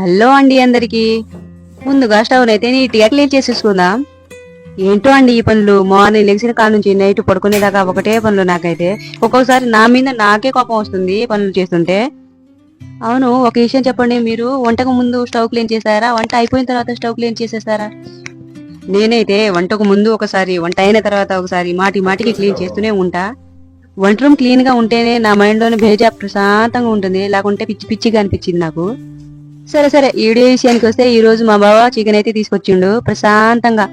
Hello అండి అందరికి. ముందుగా స్టవ్ అయితే నీట్గా క్లీన్ చేసేసుకుందాం. ఏంటో అండి ఈ పనులు? మార్నింగ్ లెగిసిన కాడ నుంచి నైట్ పడుకునేదాకా ఒకటే పనులు నాకైతే. ఒక్కొక్కసారి నా మీద నాకే కోపం వస్తుంది పనులు చేస్తుంటే. అవును ఒక విషయం చెప్పండి మీరు. వంటకు ముందు స్టవ్ క్లీన్ చేశారా? వంట అయిపోయిన తర్వాత స్టవ్ క్లీన్ చేసేసారా నేనైతే వంటకు ముందు ఒకసారి వంట అయిన తర్వాత ఒకసారి మాటి మాటికి క్లీన్ చేస్తూనే ఉంటా. వంట రూమ్ క్లీన్గా ఉంటేనే నా మైండ్లోనే భేజా ప్రశాంతంగా ఉంటుంది. లేకుంటే పిచ్చి పిచ్చిగా అనిపించింది నాకు. సరే సరే. వీడియో విషయానికి వస్తే ఈ రోజు మా బావ చికెన్ అయితే తీసుకొచ్చిండు. ప్రశాంతంగా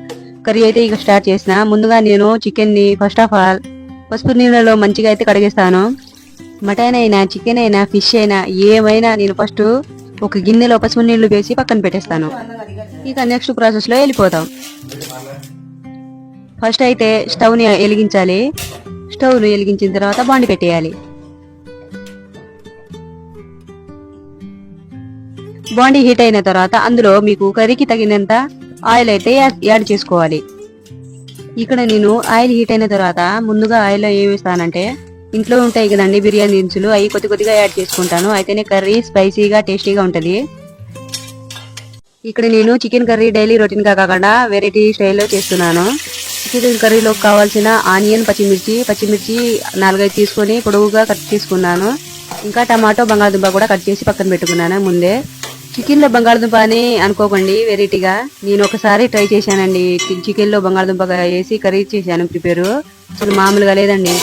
కర్రీ అయితే ఇక స్టార్ట్ చేసిన. ముందుగా నేను చికెన్ని ఫస్ట్ ఆఫ్ ఆల్ పసుపు నీళ్ళలో మంచిగా అయితే కడిగేస్తాను. మటన్ అయినా చికెన్ అయినా ఫిష్ అయినా ఏమైనా నేను ఫస్ట్ ఒక గిన్నెలో పసుపు నీళ్ళు వేసి పక్కన పెట్టేస్తాను. ఇక నెక్స్ట్ ప్రాసెస్లో వెళ్ళిపోతాం. ఫస్ట్ అయితే స్టవ్ని వెలిగించాలి. స్టవ్ను వెలిగించిన తర్వాత బాండి పెట్టేయాలి. బాండీ హీట్ అయిన తర్వాత అందులో మీకు కర్రీకి తగినంత ఆయిల్ అయితే యాడ్ చేసుకోవాలి. ఇక్కడ నేను ఆయిల్ హీట్ అయిన తర్వాత ముందుగా ఆయిల్ ఏం వేస్తానంటే ఇంట్లో ఉంటాయి కదండి బిర్యానీ దినుసులు అవి కొద్ది కొద్దిగా యాడ్ చేసుకుంటాను. అయితేనే కర్రీ స్పైసీగా టేస్టీగా ఉంటుంది. ఇక్కడ నేను చికెన్ కర్రీ డైలీ రొటీన్గా కాకుండా వెరైటీ స్టైల్లో చేస్తున్నాను. చికెన్ కర్రీలోకి కావాల్సిన ఆనియన్ పచ్చిమిర్చి పచ్చిమిర్చి నాలుగైదు తీసుకొని పొడవుగా కట్ తీసుకున్నాను ఇంకా టమాటో బంగాళదుంప కూడా కట్ చేసి పక్కన పెట్టుకున్నాను ముందే. చికెన్లో బంగాళదుంప అని అనుకోకండి వెరైటీగా. నేను ఒకసారి ట్రై చేశానండి. చికెన్లో బంగాళదుంప వేసి కర్రీ చేశాను ప్రిపేర్. అసలు మామూలుగా లేదండి.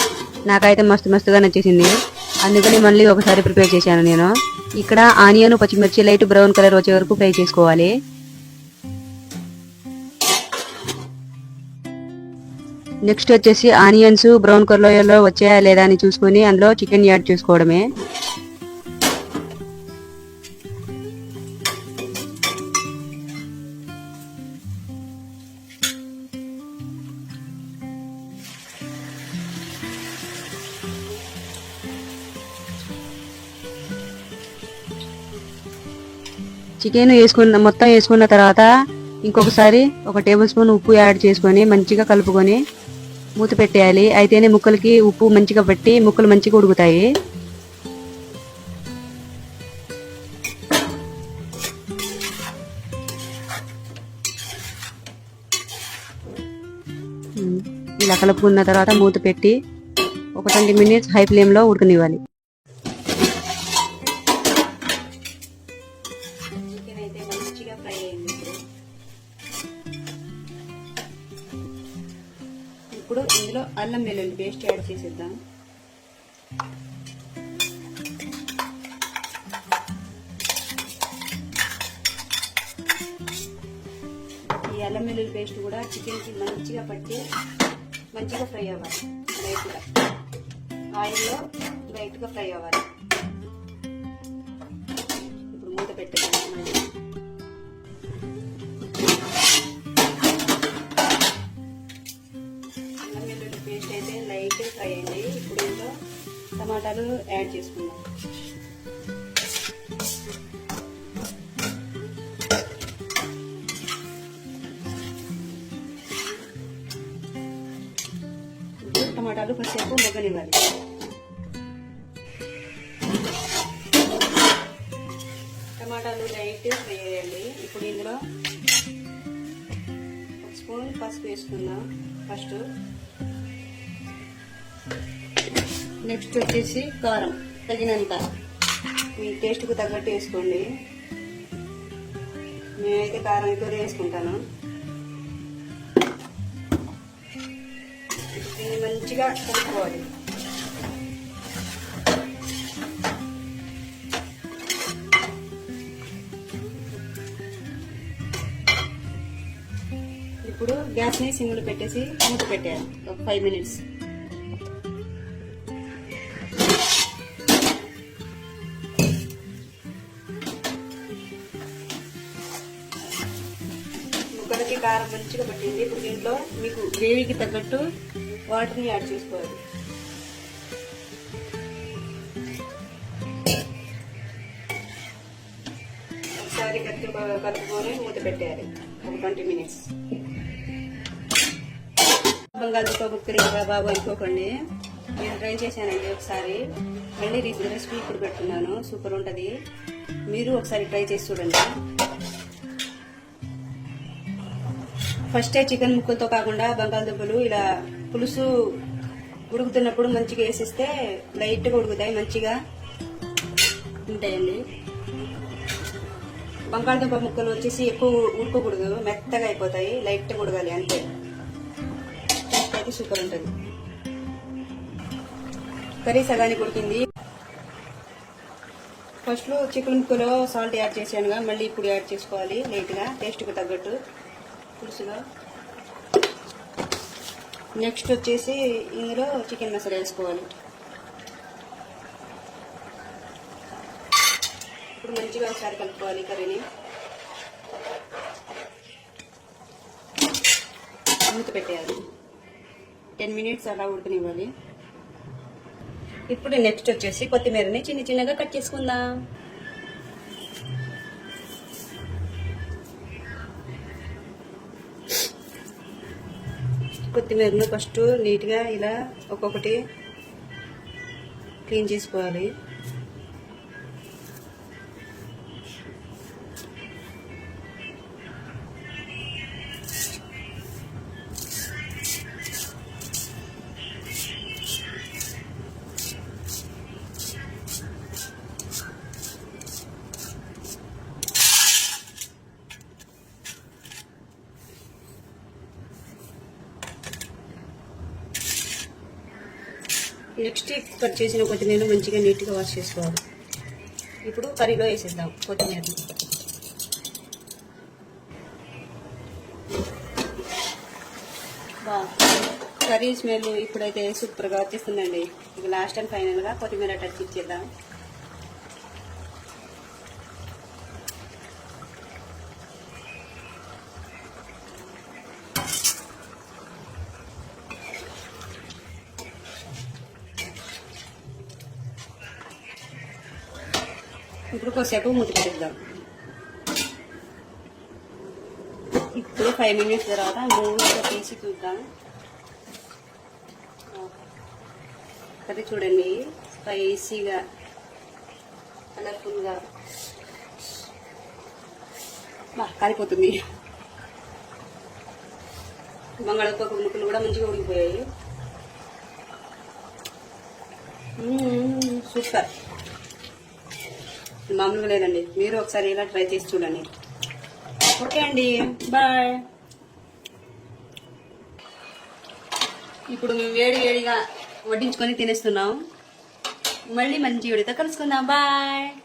నాకైతే మస్తు మస్తుగా నచ్చేసింది. అందుకని మళ్ళీ ఒకసారి ప్రిపేర్ చేశాను నేను. ఇక్కడ ఆనియన్ పచ్చిమిర్చి లైట్ బ్రౌన్ కలర్ వచ్చే వరకు ఫ్రై చేసుకోవాలి. నెక్స్ట్ వచ్చేసి ఆనియన్స్ బ్రౌన్ కలర్లో వచ్చాయా లేదా అని చూసుకొని అందులో చికెన్ యాడ్ చేసుకోవడమే. చికెన్ వేసుకున్న మొత్తం వేసుకున్న తర్వాత ఇంకొకసారి ఒక టేబుల్ స్పూన్ ఉప్పు యాడ్ చేసుకొని మంచిగా కలుపుకొని మూత పెట్టేయాలి. అయితేనే ముక్కలకి ఉప్పు మంచిగా పట్టి ముక్కలు మంచిగా ఉడుకుతాయి. ఇలా కలుపుకున్న తర్వాత మూత పెట్టి ఒక ట్వంటీ మినిట్స్ హై ఫ్లేమ్లో ఉడకనివ్వాలి. చికెన్ అయితే మంచిగా ఫ్రై అయింది. ఇప్పుడు ఇందులో అల్లం వెల్లుల్లి పేస్ట్ యాడ్ చేసేద్దాం. ఈ అల్లం వెల్లుల్లి పేస్ట్ కూడా చికెన్కి మంచిగా పట్టి మంచిగా ఫ్రై అవ్వాలి. లైట్గా. ఆయిల్లో లైట్గా ఫ్రై అవ్వాలి. ఇప్పుడు మళ్ళీ వెల్లుల్లి పేస్ట్ అయితే లైట్ ఫ్రై అయింది ఇప్పుడు టమాటాలు యాడ్ చేసుకుందాం టమాటాలు కొంచెంసేపు మగ్గనివ్వాలి. టమాటాలు లైట్ ఫ్రై ఇప్పుడు ఇందులో ఒక స్పూన్ పసుపు వేసుకుందాం ఫస్ట్. నెక్స్ట్ వచ్చేసి కారం తగినంత. మీ టేస్ట్కు తగ్గట్టు వేసుకోండి. నేనైతే కారం ఎక్కువ వేసుకుంటాను. దీన్ని మంచిగా కలుపుకోవాలి. ఇప్పుడు గ్యాస్ని సిమ్లో పెట్టేసి మూత పెట్టాను ఒక ఫైవ్ మినిట్స్ ముక్కలకి కారం మంచిగా పట్టింది. ఇప్పుడు దీంట్లో మీకు గ్రేవీకి తగ్గట్టు వాటర్ని యాడ్ చేసుకోవాలి. ఒకసారి కత్తి కలుపుకొని మూత పెట్టేయాలి. ఒక ట్వంటీ మినిట్స్ బంగాళదుంప ముక్కలు బాబు అనుకోకండి నేను ట్రై చేశానండి ఒకసారి. మళ్ళీ రెసిపీ ఇప్పుడు పెట్టుకున్నాను సూపర్ ఉంటుంది. మీరు ఒకసారి ట్రై చేసి చూడండి. ఫస్టే చికెన్ ముక్కలతో కాకుండా బంగాళదుంపలు ఇలా పులుసు ఉడుకుతున్నప్పుడు మంచిగా వేసిస్తే లైట్గా ఉడుకుతాయి మంచిగా ఉంటాయండి. బంగాళదుంప ముక్కలు వచ్చేసి ఎక్కువ ఉడకకూడదు మెత్తగా అయిపోతాయి లైట్గా ఉడగాలి అంతే. టేస్ట్ షుగర్ ఉంటుంది. కర్రీ సగానికి ఉడికింది. ఫస్ట్లో చికెన్ ముక్కలో సాల్ట్ యాడ్ చేశానుగా మళ్ళీ ఇప్పుడు యాడ్ చేసుకోవాలి లైట్గా టేస్ట్కి తగ్గట్టు. పులుసుగా నెక్స్ట్ వచ్చేసి ఇందులో చికెన్ మసాలా వేసుకోవాలి. ఇప్పుడు మంచిగా ఒకసారి కలుపుకోవాలి కర్రీని. మూత పెట్టేయాలి. టెన్ మినిట్స్ అలా ఉడకనివ్వాలి. ఇప్పుడు నెక్స్ట్ వచ్చేసి కొత్తిమీరని చిన్న చిన్నగా కట్ చేసుకుందాం. కొత్తిమీరను ఫస్ట్ నీట్గా ఇలా ఒక్కొక్కటి క్లీన్ చేసుకోవాలి. నెక్స్ట్ కట్ చేసిన కొత్తిమీర మంచిగా నీట్గా వాష్ చేసుకోవాలి. ఇప్పుడు కర్రీలో వేసేద్దాం కొత్తిమీర బా కర్రీ స్మెల్ ఇప్పుడైతే సూపర్గా వచ్చేస్తుందండి. ఇక లాస్ట్ అండ్ ఫైనల్గా కొత్తిమీర టచ్ ఇచ్చేద్దాం. ఇప్పుడు కొద్దిసేపు మూత పెట్టిద్దాం. ఇప్పుడు ఫైవ్ మినిట్స్ తర్వాత మూడు తీసి చూద్దాం. కర్రీ చూడండి స్పైసీగా కలర్ఫుల్గా బాగా కాలిపోతుంది. బంగాళదుంప ముక్కలు కూడా మంచిగా ఉడికిపోయాయి. సూపర్. మామూలుగా లేదండి. మీరు ఒకసారి ఇలా ట్రై చేసి చూడండి. ఓకే అండి. బాయ్. ఇప్పుడు మేము వేడి వేడిగా వడ్డించుకొని తినేస్తున్నాం. మళ్ళీ మంచి వీడితో కలుసుకుందాం. బాయ్.